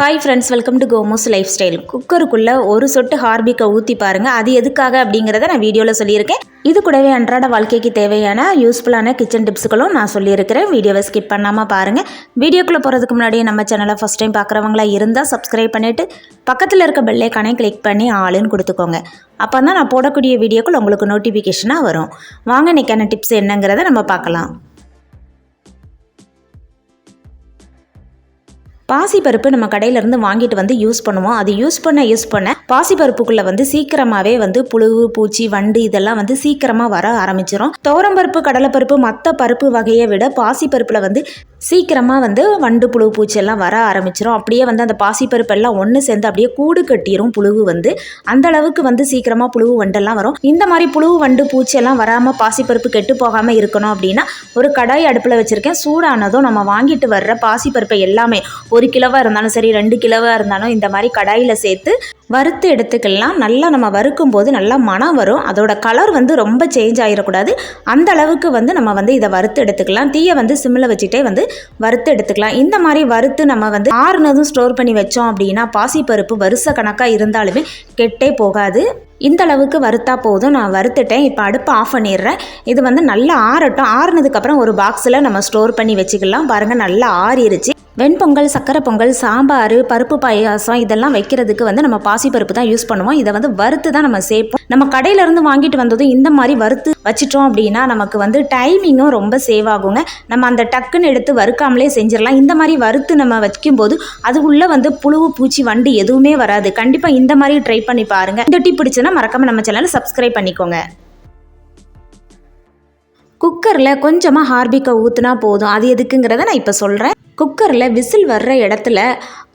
Hi friends welcome to Komo's lifestyle குக்கருக்குள்ளே ஒரு சொட்டு ஹார்பிக்கை ஊற்றி பாருங்கள் அது எதுக்காக அப்படிங்கிறத நான் வீடியோவில் சொல்லியிருக்கேன். இது கூடவே அன்றாட வாழ்க்கைக்கு தேவையான யூஸ்ஃபுல்லான கிச்சன் டிப்ஸுகளும் நான் சொல்லியிருக்கிறேன். வீடியோவை ஸ்கிப் பண்ணாமல் பாருங்கள் வீடியோக்குள்ளே போகிறதுக்கு முன்னாடி நம்ம சேனலை ஃபஸ்ட் டைம் பார்க்குறவங்களா இருந்தால் சப்ஸ்கிரைப் பண்ணிவிட்டு பக்கத்தில் இருக்க பெல்லைக்கானே கிளிக் பண்ணி ஆளுன்னு கொடுத்துக்கோங்க. அப்போ தான் நான் போடக்கூடிய வீடியோக்குள் உங்களுக்கு நோட்டிஃபிகேஷனாக வரும். வாங்க இன்றைக்கான டிப்ஸ் என்னங்கிறத நம்ம பார்க்கலாம். பாசிப்பருப்பு நம்ம கடையிலேருந்து வாங்கிட்டு வந்து யூஸ் பண்ணுவோம். அது யூஸ் பண்ண யூஸ் பண்ண பாசிப்பருப்புக்குள்ளே வந்து சீக்கிரமாகவே வந்து புழு பூச்சி வண்டு இதெல்லாம் வந்து சீக்கிரமாக வர ஆரம்பிச்சிடும் துவரம்பருப்பு கடலைப்பருப்பு மற்ற பருப்பு வகையை விட பாசிப்பருப்பில் வந்து சீக்கிரமாக வந்து வண்டு புழு பூச்சியெல்லாம் வர ஆரம்பிச்சிரும். அப்படியே வந்து அந்த பாசிப்பருப்பெல்லாம் ஒன்று சேர்ந்து அப்படியே கூடு கட்டிடும் புழுவு வந்து. அந்த அளவுக்கு வந்து சீக்கிரமாக புழுவு வண்டெல்லாம் வரும். இந்த மாதிரி புழு வண்டு பூச்சியெல்லாம் வராமல் பாசிப்பருப்பு கெட்டு போகாமல் இருக்கணும் அப்படின்னா ஒரு கடாய் அடுப்பில் வச்சுருக்கேன். சூடானதும் நம்ம வாங்கிட்டு வர்ற பாசிப்பருப்பை எல்லாமே ஒரு கிலோவாக இருந்தாலும் சரி ரெண்டு கிலோவாக இருந்தாலும் இந்த மாதிரி கடாயில் சேர்த்து வறுத்து எடுத்துக்கலாம். நல்லா நம்ம வறுக்கும் போது நல்லா மனம் வரும். அதோட கலர் வந்து ரொம்ப சேஞ்ச் ஆகிடக்கூடாது அந்த அளவுக்கு வந்து நம்ம வந்து இதை வறுத்து எடுத்துக்கலாம். தீயை வந்து சிம்மில் வச்சுட்டே வந்து வறுத்து எடுத்துக்கலாம். இந்த மாதிரி வறுத்து நம்ம வந்து ஆறுனதும் ஸ்டோர் பண்ணி வச்சோம் அப்படின்னா பாசிப்பருப்பு வருஷ கணக்காக இருந்தாலுமே கெட்டே போகாது. இந்த அளவுக்கு வறுத்தா போதும். நான் வறுத்துட்டேன். இப்போ அடுப்பு ஆஃப் பண்ணிடுறேன். இது வந்து நல்லா ஆறட்டும். ஆறுனதுக்கப்புறம் ஒரு பாக்ஸில் நம்ம ஸ்டோர் பண்ணி வச்சுக்கலாம். பாருங்கள் நல்லா ஆறிடுச்சு வெண்பொங்கல் சக்கரை பொங்கல் சாம்பார் பருப்பு பாயாசம் இதெல்லாம் வைக்கிறதுக்கு வந்து நம்ம பாசிப்பருப்பு தான் யூஸ் பண்ணுவோம். இதை வந்து வறுத்து தான் நம்ம சேர்ப்போம் நம்ம கடையிலேருந்து வாங்கிட்டு வந்ததும் இந்த மாதிரி வறுத்து வச்சிட்டோம் அப்படின்னா நமக்கு வந்து டைமிங்கும் ரொம்ப சேவ் ஆகுங்க. நம்ம அந்த டக்குன்னு எடுத்து வறுக்காமலே செஞ்சிடலாம். இந்த மாதிரி வறுத்து நம்ம வைக்கும்போது அது உள்ளே வந்து புழுவு பூச்சி வண்டு எதுவுமே வராது. கண்டிப்பாக இந்த மாதிரி ட்ரை பண்ணி பாருங்கள் இந்த டிப் பிடிச்சுன்னா மறக்காமல் நம்ம சேனலை சப்ஸ்கிரைப் பண்ணிக்கோங்க. குக்கரில் கொஞ்சமாக ஹார்பிக்கை ஊற்றுனா போதும். அது எதுக்குங்கிறத நான் இப்போ சொல்கிறேன் குக்கரில் விசில் வர்ற இடத்துல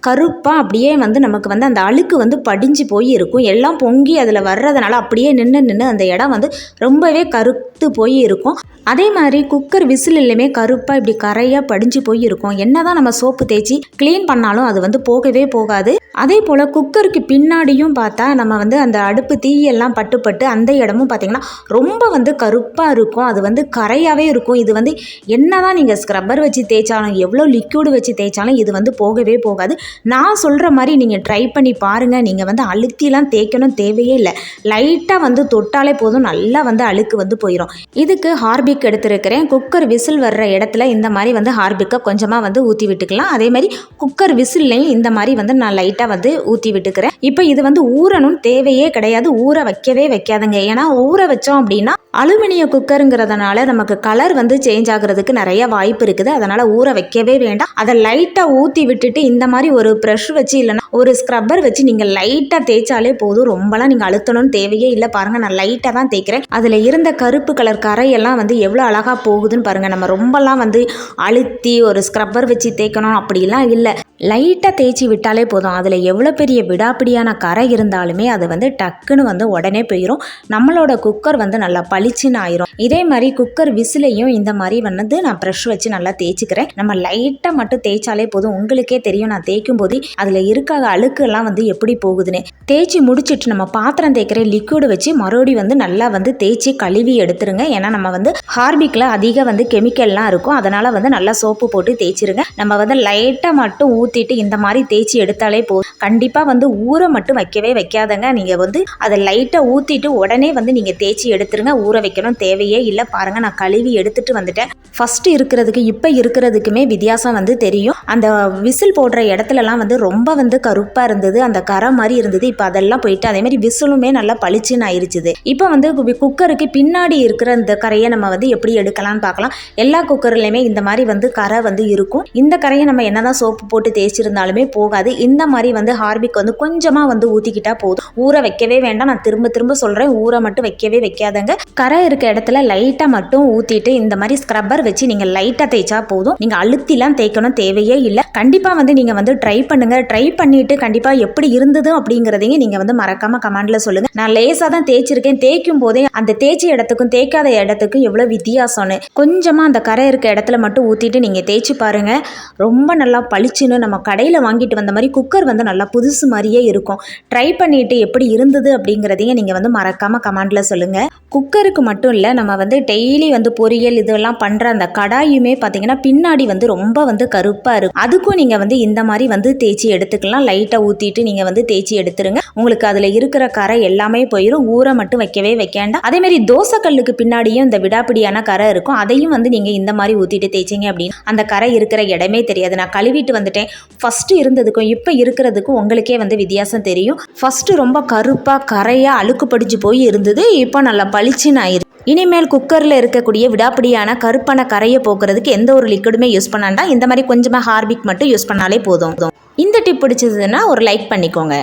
கருப்பாக அப்படியே வந்து நமக்கு வந்து அந்த அழுக்கு வந்து படிஞ்சு போய் இருக்கும். எல்லாம் பொங்கி அதில் வர்றதுனால அப்படியே நின்று நின்று அந்த இடம் வந்து ரொம்பவே கருத்து போய் இருக்கும். அதே மாதிரி குக்கர் விசிலுமே கருப்பாக இப்படி கரையாக படிஞ்சு போய் இருக்கும். என்ன தான் நம்ம சோப்பு தேய்ச்சி க்ளீன் பண்ணாலும் அது வந்து போகவே போகாது. அதே போல் குக்கருக்கு பின்னாடியும் பார்த்தா நம்ம வந்து அந்த அடுப்பு தீயெல்லாம் பட்டு பட்டு அந்த இடமும் பார்த்திங்கன்னா ரொம்ப வந்து கருப்பாக இருக்கும். அது வந்து கரையாகவே இருக்கும். இது வந்து என்ன தான் நீங்கள் ஸ்க்ரப்பர் வச்சு தேய்ச்சாலும் எவ்வளோ லிக்யூடு வச்சு தேய்ச்சாலும் இது வந்து போகவே போகாது. நான் சொல்கிற மாதிரி நீங்கள் ட்ரை பண்ணி பாருங்கள் நீங்கள் வந்து அழுத்திலாம் தேய்க்கணும் தேவையே இல்லை. லைட்டாக வந்து தொட்டாலே போதும். நல்லா வந்து அழுக்கு வந்து போயிடும் இதுக்கு ஹார்பிக் எடுத்துருக்கிறேன். குக்கர் விசில் வர்ற இடத்துல இந்த மாதிரி வந்து ஹார்பிக்கை கொஞ்சமாக வந்து ஊற்றி விட்டுக்கலாம். அதே மாதிரி குக்கர் விசில்லையும் இந்த மாதிரி வந்து நான் லைட்டாக வந்து ஊற்றி விட்டுக்கிறேன். இப்போ இது வந்து ஊறணும் தேவையே கிடையாது. ஊற வைக்கவே வைக்காதுங்க. ஏன்னா ஊற வச்சோம் அப்படின்னா அலுமினிய குக்கருங்கிறதுனால நமக்கு கலர் வந்து சேஞ்ச் ஆகுறதுக்கு நிறைய வாய்ப்பு இருக்குது. அதனால் ஊற வைக்கவே வேண்டாம். அதை லைட்டாக ஊற்றி விட்டுட்டு இந்த மாதிரி ஒரு ஒரு ப்ரெஷ் வச்சு இல்லைன்னா ஒரு ஸ்க்ரப்பர் வச்சு நீங்கள் லைட்டாக தேய்ச்சாலே போதும். ரொம்பலாம் நீங்கள் அழுத்தணும்னு தேவையே இல்லை. பாருங்கள் நான் லைட்டாக தான் தேய்க்கிறேன். அதில் இருந்த கருப்பு கலர் கரையெல்லாம் வந்து எவ்வளோ அழகாக போகுதுன்னு பாருங்கள் நம்ம ரொம்பலாம் வந்து அழுத்தி ஒரு ஸ்க்ரப்பர் வச்சு தேய்க்கணும் அப்படிலாம் இல்லை. லைட்டாக தேய்ச்சி விட்டாலே போதும். அதில் எவ்வளோ பெரிய விடாப்பிடியான கரை இருந்தாலுமே அது வந்து டக்குன்னு வந்து உடனே போயிடும் நம்மளோட குக்கர் வந்து நல்லா பளிச்சுன்னு ஆயிரும். இதே மாதிரி குக்கர் விசிலையும் இந்த மாதிரி வந்து நான் ப்ரெஷ் வச்சு நல்லா தேய்ச்சிக்கிறேன். நம்ம லைட்டாக மட்டும் தேய்ச்சாலே போதும். உங்களுக்கே தெரியும் நான் தேய்க்கும் போது அதில் இருக்க அழுக்கெல்லாம் வந்து எப்படி போகுதுன்னு. தேய்ச்சி முடிச்சிட்டு நம்ம பாத்திரம் தேய்க்கிற லிக்விடு வச்சு மறுபடி வந்து நல்லா வந்து தேய்ச்சி கழுவி எடுத்துருங்க. ஏன்னா நம்ம வந்து ஹார்பிக்கில் அதிக வந்து கெமிக்கல்லாம் இருக்கும். அதனால் வந்து நல்லா சோப்பு போட்டு தேய்ச்சிருங்க. நம்ம வந்து லைட்டாக மட்டும் ஊற்றிட்டு இந்த மாதிரி தேய்ச்சி எடுத்தாலே போதும். கண்டிப்பாக வந்து ஊற மட்டும் வைக்கவே வைக்காதங்க. நீங்கள் வந்து அதை லைட்டாக ஊற்றிட்டு உடனே வந்து நீங்கள் தேய்ச்சி எடுத்துருங்க. ஊற வைக்கணும் தேவையே இல்லை. பாருங்கள் நான் கழுவி எடுத்துட்டு வந்துட்டேன். ஃபஸ்ட்டு இருக்கிறதுக்கு இப்போ இருக்கிறதுக்குமே வித்தியாசம் வந்து தெரியும். அந்த விசில் போடுற இடத்துல இடத்துலலாம் வந்து ரொம்ப வந்து கருப்பாக இருந்தது. அந்த கரை மாதிரி இருந்தது. இப்போ அதெல்லாம் போயிட்டு அதே மாதிரி விசிலுமே நல்லா பளிச்சுன்னு ஆயிருச்சுது. இப்போ வந்து குக்கருக்கு பின்னாடி இருக்கிற இந்த கரையை நம்ம வந்து எப்படி எடுக்கலாம்னு பார்க்கலாம் எல்லா குக்கர்லையுமே இந்த மாதிரி வந்து கரை வந்து இருக்கும். இந்த கரையை நம்ம என்னதான் சோப்பு போட்டு தேய்ச்சிருந்தாலுமே போகாது. இந்த மாதிரி வந்து ஹார்பிக் வந்து கொஞ்சமாக வந்து ஊற்றிக்கிட்டா போதும். ஊற வைக்கவே வேண்டாம். நான் திரும்ப திரும்ப சொல்கிறேன் ஊற மட்டும் வைக்கவே வைக்காதங்க. கரை இருக்க இடத்துல லைட்டாக மட்டும் ஊற்றிட்டு இந்த மாதிரி ஸ்க்ரப்பர் வச்சு நீங்கள் லைட்டாக தேய்ச்சா போதும். நீங்கள் அழுத்திலாம் தேய்க்கணும் தேவையே இல்லை. கண்டிப்பாக வந்து நீங்கள் வந்து ட்ரை பண்ணுங்கள் ட்ரை பண்ணிவிட்டு கண்டிப்பாக எப்படி இருந்தது அப்படிங்கிறதையும் நீங்கள் வந்து மறக்காமல் கமெண்டில் சொல்லுங்கள் நான் லேசாக தான் தேய்ச்சிருக்கேன். தேய்க்கும் போதே அந்த தேய்ச்ச இடத்துக்கும் தேய்க்காத இடத்துக்கும் எவ்வளோ வித்தியாசம்னு. கொஞ்சமாக அந்த கரை இருக்க இடத்துல மட்டும் ஊற்றிட்டு நீங்கள் தேய்ச்சி பாருங்கள் ரொம்ப நல்லா பளிச்சுன்னு நம்ம கடையில் வாங்கிட்டு வந்த மாதிரி குக்கர் வந்து நல்லா புதுசு மாதிரியே இருக்கும். ட்ரை பண்ணிவிட்டு எப்படி இருந்தது அப்படிங்கிறதையும் நீங்கள் வந்து மறக்காமல் கமெண்டில் சொல்லுங்கள் குக்கருக்கு மட்டும் இல்லை நம்ம வந்து டெய்லி வந்து பொரியல் இதெல்லாம் பண்ணுற அந்த கடாயுமே பார்த்தீங்கன்னா பின்னாடி வந்து ரொம்ப வந்து கருப்பாக இருக்கும். அதுக்கும் நீங்கள் வந்து இந்த மாதிரி வந்து தேய்ச்சி எடுத்துக்கலாம். லைட்டாக ஊற்றிட்டு நீங்கள் வந்து தேய்ச்சி எடுத்துருங்க. உங்களுக்கு அதில் இருக்கிற கரை எல்லாமே போயிடும் ஊற மட்டும் வைக்கவே வைக்க வேண்டாம் அதேமாரி தோசைக்கல்லுக்கு பின்னாடியும் இந்த விடாப்பிடியான கரை இருக்கும். அதையும் வந்து நீங்கள் இந்த மாதிரி ஊற்றிட்டு தேய்ச்சிங்க அப்படின்னு அந்த கரை இருக்கிற இடமே தெரியாது. நான் கழுவிட்டு வந்துட்டேன். ஃபஸ்ட்டு இருந்ததுக்கும் இப்போ இருக்கிறதுக்கும் உங்களுக்கே வந்து வித்தியாசம் தெரியும். ஃபஸ்ட்டு ரொம்ப கருப்பாக கரையாக அழுக்கு படிஞ்சு போய் இருந்தது. இப்போ நல்லா பளிச்சுன்னு ஆயிரு இனிமேல் குக்கரில் இருக்கக்கூடிய விடாப்பிடியான கருப்பனை கரையை போக்குறதுக்கு எந்த ஒரு லிக்விடுமே யூஸ் பண்ணாண்டா இந்த மாதிரி கொஞ்சமாக ஹார்பிக் மட்டும் யூஸ் பண்ணாலே போதும். இந்த டிப் பிடிச்சதுன்னா ஒரு லைக் பண்ணிக்கோங்க.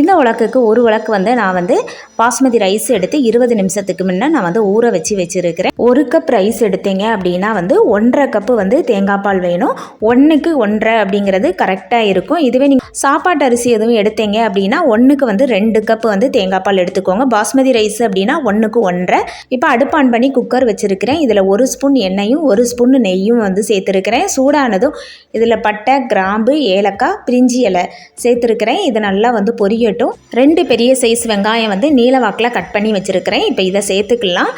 இந்த உலக்குக்கு ஒரு உலக்கு வந்து நான் வந்து பாஸ்மதி ரைஸ் எடுத்து இருபது நிமிஷத்துக்கு முன்னே நான் வந்து ஊற வச்சு வச்சுருக்கிறேன். ஒரு கப் ரைஸ் எடுத்தீங்க அப்படின்னா வந்து ஒன்றரை கப்பு வந்து தேங்காய் பால் வேணும். ஒன்றுக்கு ஒன்றரை அப்படிங்கிறது கரெக்டாக இருக்கும். இதுவே நீங்கள் சாப்பாட்டு அரிசி எதுவும் எடுத்தீங்க அப்படின்னா ஒன்றுக்கு வந்து ரெண்டு கப் வந்து தேங்காய் பால் எடுத்துக்கோங்க. பாஸ்மதி ரைஸ் அப்படின்னா ஒன்றுக்கு ஒன்றரை. இப்போ அடுப்பான் பண்ணி குக்கர் வச்சுருக்கிறேன். இதில் ஒரு ஸ்பூன் எண்ணெயும் ஒரு ஸ்பூன் நெய்யும் வந்து சேர்த்துருக்கிறேன். சூடானதும் இதில் பட்டை கிராம்பு ஏலக்காய் பிரிஞ்சி இலை சேர்த்துருக்கிறேன். இது நல்லா வந்து பொரியட்டும் ரெண்டு பெரிய சைஸ் வெங்காயம் வந்து நீலவாக்கில் கட் பண்ணி வச்சுருக்கிறேன். இப்போ இதை சேர்த்துக்கலாம்.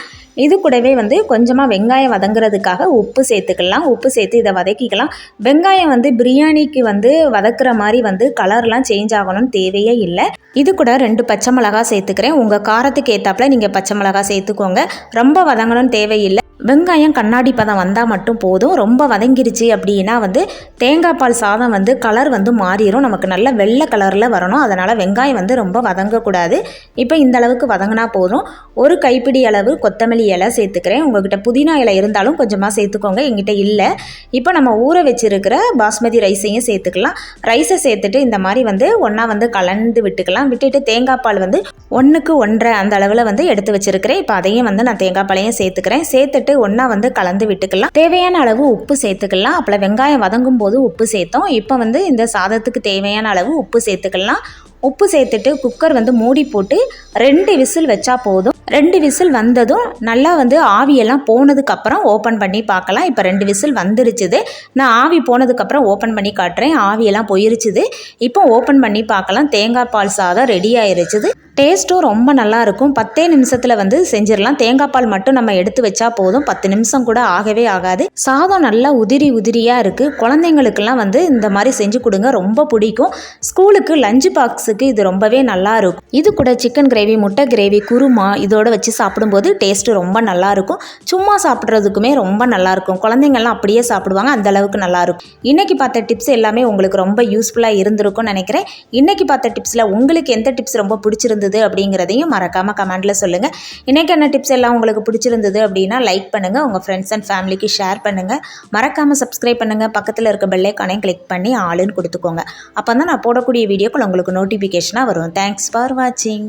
இது கூடவே வந்து கொஞ்சமாக வெங்காயம் வதங்குறதுக்காக உப்பு சேர்த்துக்கலாம். உப்பு சேர்த்து இதை வதக்கிக்கலாம். வெங்காயம் வந்து பிரியாணிக்கு வந்து வதக்குற மாதிரி வந்து கலர்லாம் சேஞ்ச் ஆகணும்னு தேவையே இல்லை. இது கூட ரெண்டு பச்சை மிளகா சேர்த்துக்கிறேன். உங்கள் காரத்துக்கு ஏற்றாப்புல நீங்கள் பச்சை மிளகா சேர்த்துக்கோங்க. ரொம்ப வதங்கணும்னு தேவையில்லை. வெங்காயம் கண்ணாடி பதம் வந்தால் மட்டும் போதும். ரொம்ப வதங்கிருச்சு அப்படின்னா வந்து தேங்காய் பால் சாதம் வந்து கலர் வந்து மாறிடும் நமக்கு நல்ல வெள்ளை கலரில் வரணும். அதனால் வெங்காயம் வந்து ரொம்ப வதங்கக்கூடாது. இப்போ இந்த அளவுக்கு வதங்கினா போதும். ஒரு கைப்பிடி அளவு கொத்தமல்லி இலை சேர்த்துக்கிறேன். உங்கள்கிட்ட புதினா இலை இருந்தாலும் கொஞ்சமாக சேர்த்துக்கோங்க. எங்கிட்ட இல்லை. இப்போ நம்ம ஊற வச்சுருக்கிற பாஸ்மதி ரைஸையும் சேர்த்துக்கலாம். ரைஸை சேர்த்துட்டு இந்த மாதிரி வந்து ஒன்றா வந்து கலந்து விட்டுக்கலாம். விட்டுட்டு தேங்காய் பால் வந்து ஒன்றுக்கு ஒன்றரை அந்த அளவில் வந்து எடுத்து வச்சுருக்கிறேன். இப்போ அதையும் வந்து நான் தேங்காய் பாலையும் சேர்த்துக்கிறேன். சேர்த்துட்டு ஒன்றா வந்து கலந்து விட்டுக்கலாம். தேவையான அளவு உப்பு சேர்த்துக்கலாம். அப்புறம் வெங்காயம் வதங்கும் போது உப்பு சேர்த்தோம். இப்போ வந்து இந்த சாதத்துக்கு தேவையான அளவு உப்பு சேர்த்துக்கலாம். உப்பு சேர்த்துட்டு குக்கர் வந்து மூடி போட்டு ரெண்டு விசில் வச்சா போதும். ரெண்டு விசில் வந்ததும் நல்லா வந்து ஆவியெல்லாம் போனதுக்கப்புறம் ஓப்பன் பண்ணி பார்க்கலாம். இப்போ ரெண்டு விசில் வந்துருச்சுது. நான் ஆவி போனதுக்கப்புறம் ஓப்பன் பண்ணி காட்டுறேன். ஆவியெல்லாம் போயிருச்சுது. இப்போ ஓப்பன் பண்ணி பார்க்கலாம். தேங்காய் பால் சாதம் ரெடி ஆயிருச்சுது. டேஸ்ட்டும் ரொம்ப நல்லாயிருக்கும். பத்தே நிமிஷத்தில் வந்து செஞ்சிடலாம் தேங்காய் பால் மட்டும் நம்ம எடுத்து வச்சா போதும். பத்து நிமிஷம் கூட ஆகவே ஆகாது. சாதம் நல்லா உதிரி உதிரியாக இருக்குது குழந்தைங்களுக்கெல்லாம் வந்து இந்த மாதிரி செஞ்சு கொடுங்க. ரொம்ப பிடிக்கும். ஸ்கூலுக்கு லஞ்ச் பாக்ஸுக்கு இது ரொம்பவே நல்லா இருக்கும் இது கூட சிக்கன் கிரேவி முட்டை கிரேவி குருமா இதோட வச்சு சாப்பிடும்போது டேஸ்ட்டு ரொம்ப நல்லாயிருக்கும். சும்மா சாப்பிட்றதுக்குமே ரொம்ப நல்லாயிருக்கும். குழந்தைங்கள்லாம் அப்படியே சாப்பிடுவாங்க. அந்த அளவுக்கு இன்றைக்கி பார்த்த டிப்ஸ் எல்லாமே உங்களுக்கு ரொம்ப யூஸ்ஃபுல்லாக இருந்திருக்கும்னு நினைக்கிறேன். இன்றைக்கி பார்த்த டிப்ஸில் உங்களுக்கு எந்த டிப்ஸ் ரொம்ப பிடிச்சிருந்தது? அப்படிங்கிறதையும் மறக்காமல் கமெண்ட்டில் சொல்லுங்கள் இன்றைக்கி என்ன டிப்ஸ் எல்லாம் உங்களுக்கு பிடிச்சிருந்தது அப்படின்னா லைக் பண்ணுங்கள் உங்கள் ஃப்ரெண்ட்ஸ் அண்ட் ஃபேமிலிக்கு ஷேர் பண்ணுங்கள் மறக்காமல் சப்ஸ்கிரைப் பண்ணுங்கள் பக்கத்தில் இருக்க பெல்லைக்கானையும் கிளிக் பண்ணி ஆளுன்னு கொடுத்துக்கோங்க. அப்போ தான் நான் போடக்கூடிய வீடியோக்கள் உங்களுக்கு நோட்டிஃபிகேஷனாக வரும். தேங்க்ஸ் ஃபார் வாட்சிங்